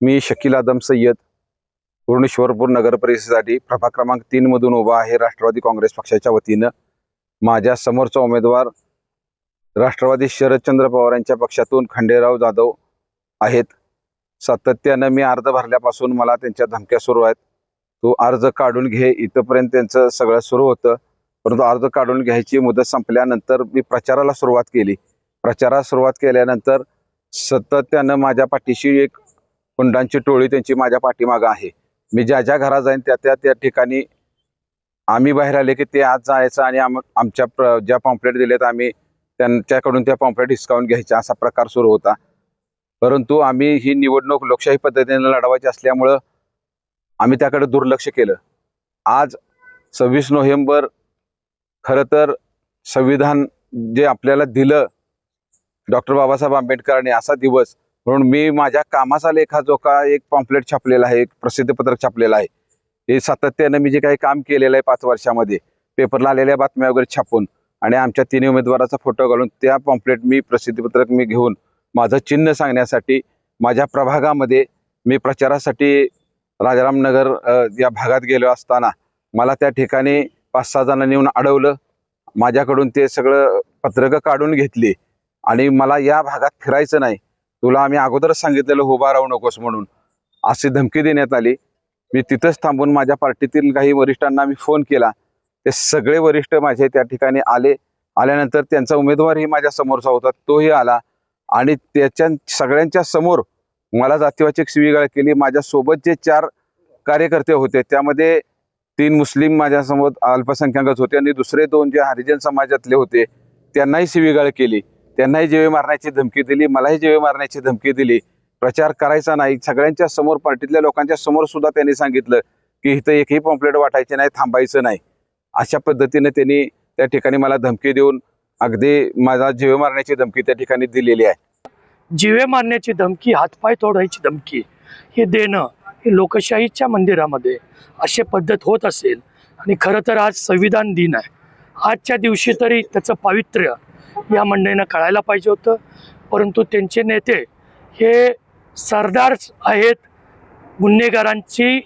मी शकील आदम सय्यद पूर्णेश्वरपूर नगर परिषदेसाठी प्रभाग क्रमांक तीनमधून उभा आहे. राष्ट्रवादी काँग्रेस पक्षाच्या वतीनं माझ्या समोरचा उमेदवार राष्ट्रवादी शरदचंद्र पवार यांच्या पक्षातून खंडेराव जाधव आहेत. सातत्यानं मी अर्ज भरल्यापासून मला त्यांच्या धमक्या सुरू आहेत. तो अर्ज काढून घे इथंपर्यंत त्यांचं सगळं सुरू होतं. परंतु अर्ज काढून घ्यायची मुदत संपल्यानंतर मी प्रचाराला सुरुवात केली. प्रचाराला सुरुवात केल्यानंतर सातत्यानं माझ्या पाठीशी एक हुंडांची टोळी त्यांची माझ्या पाठीमागं आहे. मी ज्या ज्या घरात जाईन त्या त्या त्या ठिकाणी आम्ही बाहेर आले की ते आज जायचं आणि आम आमच्या प्र ज्या पॉम्पलेट दिलेत आम्ही त्यांच्याकडून त्या पॉम्पलेट हिसकावून घ्यायच्या असा प्रकार सुरू होता. परंतु आम्ही ही निवडणूक लोकशाही पद्धतीने लढवायची असल्यामुळं आम्ही त्याकडे दुर्लक्ष केलं. आज सव्वीस नोव्हेंबर खरं तर संविधान जे आपल्याला दिलं डॉक्टर बाबासाहेब आंबेडकरांनी असा दिवस म्हणून मी माझ्या कामाचा लेखा लेखाजोखा एक पॉम्पलेट छापलेला आहे एक प्रसिद्धपत्रक छापलेलं आहे. हे सातत्यानं मी जे काही काम केलेलं आहे पाच वर्षामध्ये पेपरला आलेल्या बातम्या वगैरे छापून आणि आमच्या तिन्ही उमेदवाराचा फोटो घालून त्या पॉम्पलेट मी प्रसिद्धीपत्रक मी घेऊन माझं चिन्ह सांगण्यासाठी माझ्या प्रभागामध्ये मी प्रचारासाठी राजारामनगर या भागात गेलो असताना मला त्या ठिकाणी पाच सहा जणांनी येऊन अडवलं. माझ्याकडून ते सगळं पत्रकं काढून घेतली आणि मला या भागात फिरायचं नाही. तुला आम्ही अगोदरच सांगितलेलं उभा राहू नकोस म्हणून. अशी धमकी देण्यात आली. मी तिथंच थांबून माझ्या पार्टीतील काही वरिष्ठांना मी फोन केला. ते सगळे वरिष्ठ माझे त्या ठिकाणी आले. आल्यानंतर त्यांचा उमेदवारही माझ्या समोरचा होता. तोही आला. आणि त्याच्या सगळ्यांच्या समोर मला जातीवाचक शिवीगाळ केली. माझ्यासोबत जे चार कार्यकर्ते होते त्यामध्ये तीन मुस्लिम माझ्यासमोर अल्पसंख्याकच होते आणि दुसरे दोन जे हरिजन समाजातले होते त्यांनाही शिवीगाळ केली. त्यांनाही जेवे मारण्याची धमकी दिली मलाही जेवे मारण्याची धमकी दिली. प्रचार करायचा नाही. सगळ्यांच्या समोर पार्टीतल्या लोकांच्या समोर सुद्धा त्यांनी सांगितलं की इथं एकही पॉम्पलेट वाटायचे नाही थांबायचं नाही. अशा पद्धतीने त्यांनी त्या ठिकाणी मला धमकी देऊन अगदी माझा जीव मारण्याची धमकी त्या ठिकाणी दिलेली आहे. जिवे मारण्याची धमकी हातपाय तोडायची धमकी हे देणं हे लोकशाहीच्या मंदिरामध्ये अशी पद्धत होत असेल. आणि खरं तर आज संविधान दिन आहे. आजच्या दिवशी तरी त्याचं पावित्र्य या मंडळीनं कळायला पाहिजे होतं. परंतु त्यांचे नेते हे सरदारच आहेत गुन्हेगारांची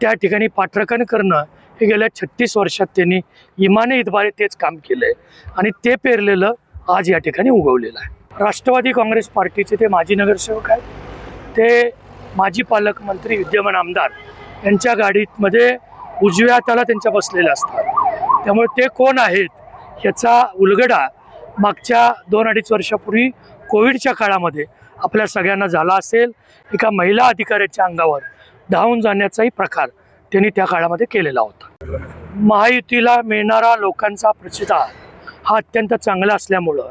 त्या ठिकाणी पाठराखण करणं हे गेल्या छत्तीस वर्षात त्यांनी इमाने इतबारे तेच काम केलं आहे आणि ते पेरलेलं आज या ठिकाणी उगवलेलं आहे. राष्ट्रवादी काँग्रेस पार्टीचे ते माजी नगरसेवक आहेत. ते माजी पालकमंत्री विद्यमान आमदार यांच्या गाडीमध्ये उजव्या हाताला त्यांच्या बसलेल्या असतात. त्यामुळे ते कोण आहेत याचा उलगडा मागच्या दोन अडीच वर्षापूर्वी कोविडच्या काळामध्ये आपल्या सगळ्यांना झाला असेल. एका महिला अधिकाऱ्याच्या अंगावर धावून जाण्याचाही प्रकार त्यांनी त्या काळामध्ये केलेला होता. महायुतीला मिळणारा लोकांचा प्रतिसाद हा अत्यंत चांगला असल्यामुळं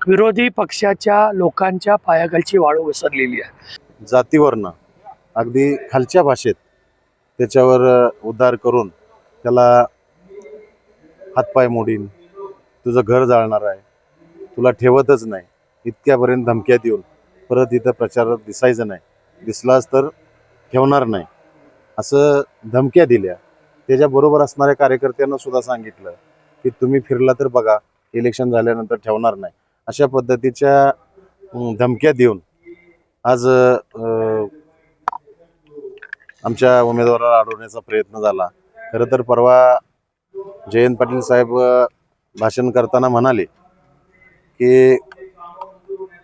विरोधी पक्षाच्या लोकांच्या पायाखालची वाळू घसरलेली आहे. जातीवरनं अगदी खालच्या भाषेत त्याच्यावर उद्धार करून त्याला हातपाय मोडीन. तुझं घर जाळणार आहे. तुला ठेवतच नाही. इतक्यापर्यंत धमक्या देऊन परत इथं प्रचारात दिसायचं नाही. दिसलास तर ठेवणार नाही. असं धमक्या दिल्या. त्याच्याबरोबर असणाऱ्या कार्यकर्त्यांना सुद्धा सांगितलं की तुम्ही फिरला तर बघा इलेक्शन झाल्यानंतर ठेवणार नाही. अशा पद्धतीच्या धमक्या देऊन आज आमच्या उमेदवाराला अडवण्याचा प्रयत्न झाला. खरं तर परवा जयंत पाटील साहेब भाषण करताना म्हणाले की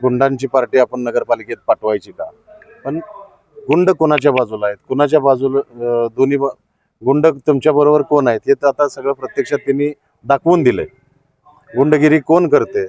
गुंडांची पार्टी आपण नगरपालिकेत पाठवायची का? पण गुंड कोणाच्या बाजूला आहेत? कोणाच्या बाजूला दोन्ही गुंड तुमच्या बरोबर कोण आहेत? हे तर आता सगळं प्रत्यक्षात त्यांनी दाखवून दिलंय. गुंडगिरी कोण करते?